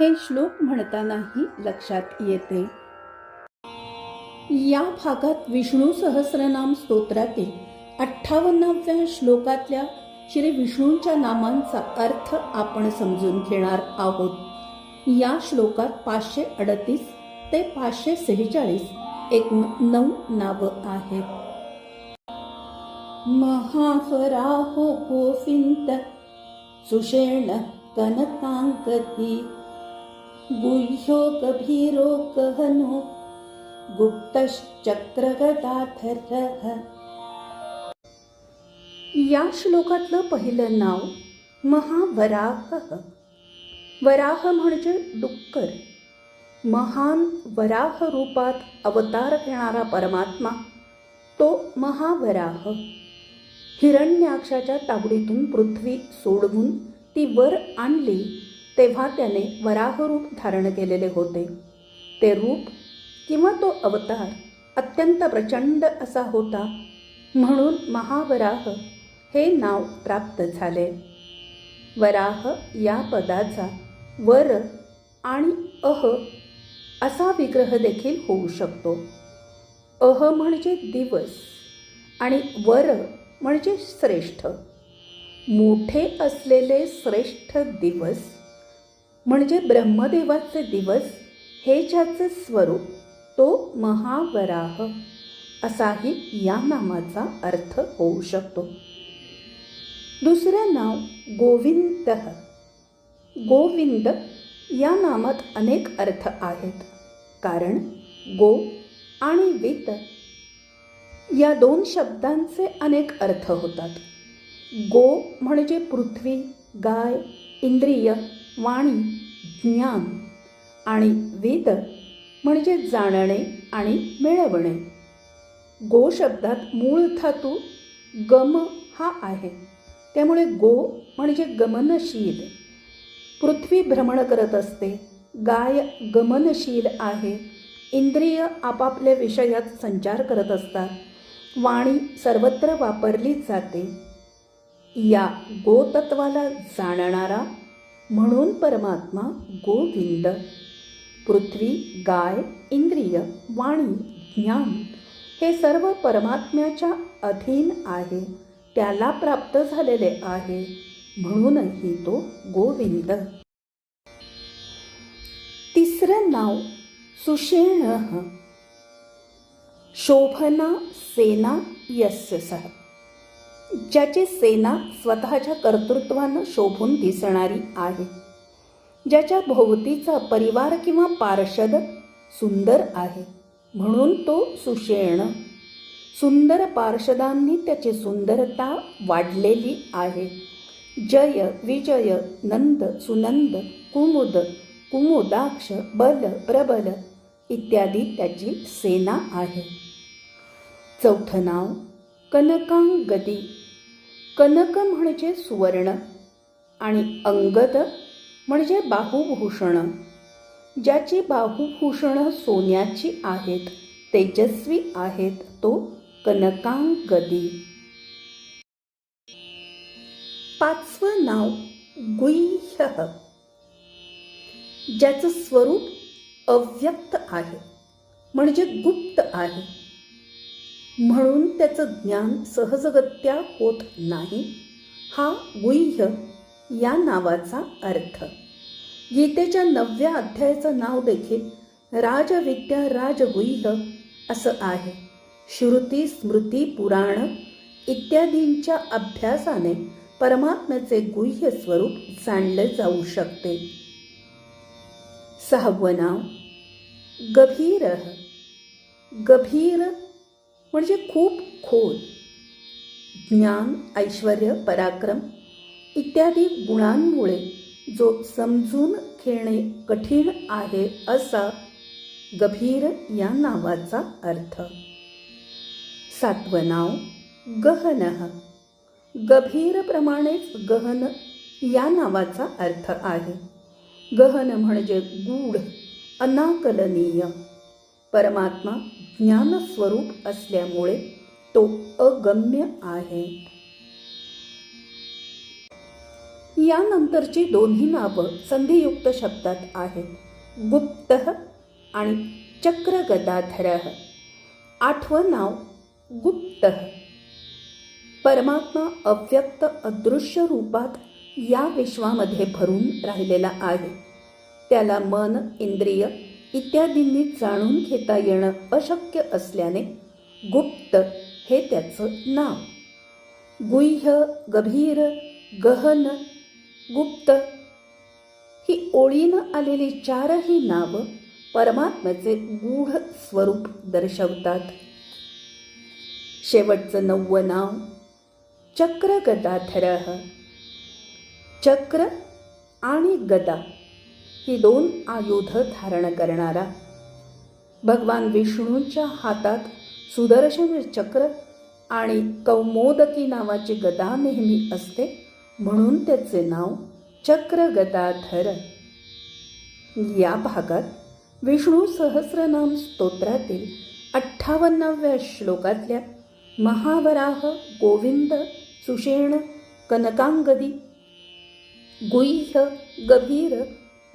हे श्लोक म्हणतानाही लक्षात येते. या भागात विष्णू सहस्रनाम स्तोत्रातील अठ्ठावन्नाव्या श्लोकातल्या श्री विष्णूंच्या नामांचा अर्थ आपण समजून घेणार आहोत. या श्लोकात पाचशे अडतीस ते पाचशे सेहेचाळीस एकूण नऊ नावं आहेत. महाफराहो गोविंद सुषेण कनकांकती गुह्यो गभीरो गहनो गुप्तश्चक्रगदाधरः। या श्लोकातलं पहिलं नाव महावराह। वराह म्हणजे डुक्कर। महान वराह रूपात अवतार घेणारा परमात्मा तो महावराह। हिरण्याक्षाच्या तावडीतून पृथ्वी सोडवून ती वर आणली. तेव्हा त्याने वराह रूप धारण केलेले होते. ते रूप किंवा तो अवतार अत्यंत प्रचंड असा होता म्हणून महावराह हे नाव प्राप्त झाले. वराह या पदाचा वर आणि अह असा विग्रह देखील होऊ शकतो. अह म्हणजे दिवस आणि वर म्हणजे श्रेष्ठ. मोठे असलेले श्रेष्ठ दिवस म्हणजे ब्रह्मदेवाचे दिवस हे ज्याचे स्वरूप तो महावराह. असाही या नामाचा अर्थ होऊ शकतो. दुसरं नाव गोविंद. गोविंद या नामात अनेक अर्थ आहेत. कारण गो आणि वित या दोन शब्दांचे अनेक अर्थ होतात. गो म्हणजे पृथ्वी गाय इंद्रिय वाणी. ज्ञान आणि वेद म्हणजे जाणणे आणि मिळवणे. गो शब्दात मूळ धातू गम हा आहे. त्यामुळे गो म्हणजे गमनशील. पृथ्वी भ्रमण करत असते. गाय गमनशील आहे. इंद्रिय आपापल्या विषयात संचार करत असतात. वाणी सर्वत्र वापरली जाते. या गोतत्वाला जाणणारा म्हणून परमात्मा गोविंद. पृथ्वी गाय इंद्रिय वाणी ज्ञान हे सर्व परमात्म्याच्या अधीन आहे. त्याला प्राप्त झालेले आहे. म्हणूनही तो गोविंद. तिसरं नाव सुषेण. शोभना सेना यस्य सह ज्याची सेना स्वतःच्या कर्तृत्वानं शोभून दिसणारी आहे. ज्याच्या भोवतीचा परिवार किंवा पार्षद सुंदर आहे. म्हणून तो सुषेण. सुंदर पार्षदांनी त्याची सुंदरता वाढलेली आहे. जय विजय नंद सुनंद कुमुद कुमुदाक्ष बल प्रबल इत्यादी त्याची सेना आहे. चौथं नाव कनकांगदी. कनक म्हणजे सुवर्ण आणि अंगद म्हणजे बाहुभूषण. ज्याची बाहुभूषण सोन्याची आहेत तेजस्वी आहेत तो कनकांगदी. पाचवं नाव गुह्य. ज्याचं स्वरूप अव्यक्त आहे म्हणजे गुप्त आहे. म्हणून त्याचं ज्ञान सहजगत्या होत नाही. हा गुह्य या नावाचा अर्थ. गीतेच्या नवव्या अध्यायाचं नाव देखील राजविद्या राजगुह्य असं आहे. श्रुती स्मृती पुराण इत्यादींच्या अभ्यासाने परमात्म्याचे गुह्य स्वरूप जाणले जाऊ शकते. सहावं नाव गभीर. गभीर म्हणजे खूप खोल. ज्ञान ऐश्वर पराक्रम इत्यादी गुणांमुळे जो समजून घेणे कठीण आहे असा गभीर या नावाचा अर्थ. सातवं नाव गहनः. गभीरप्रमाणेच गहन या नावाचा अर्थ आहे. गहन म्हणजे गूढ अनाकलनीय. परमात्मा ज्ञानस्वरूप असल्यामुळे तो अगम्य आहे. यानंतरची दोन्ही नावं संधियुक्त शब्दात आहेत. गुप्त आणि चक्रगदाधर. आठवं नाव गुप्त. परमात्मा अव्यक्त अदृश्य रूपात या विश्वामध्ये भरून राहिलेला आहे. त्याला मन इंद्रिय इत्यादींनी जाणून घेता येणं अशक्य असल्याने गुप्त हे त्याचं नाव. गुह्य गभीर गहन गुप्त ही ओळीनं आलेली चारही नावं परमात्म्याचे गूढ स्वरूप दर्शवतात. शेवटचं नववं नाव चक्र गदाधर चक्र आणि गदा ही दोन आयुध धारण करणारा. भगवान विष्णूंच्या हातात सुदर्शन चक्र आणि कौमोदकी नावाची गदा नेहमी असते म्हणून त्याचे नाव चक्र गदाधर या भागात विष्णू सहस्रनाम स्तोत्रातील अठ्ठावन्नाव्या श्लोकातल्या महावराह गोविंद सुषेण कनकांगदी गुह्य गभीर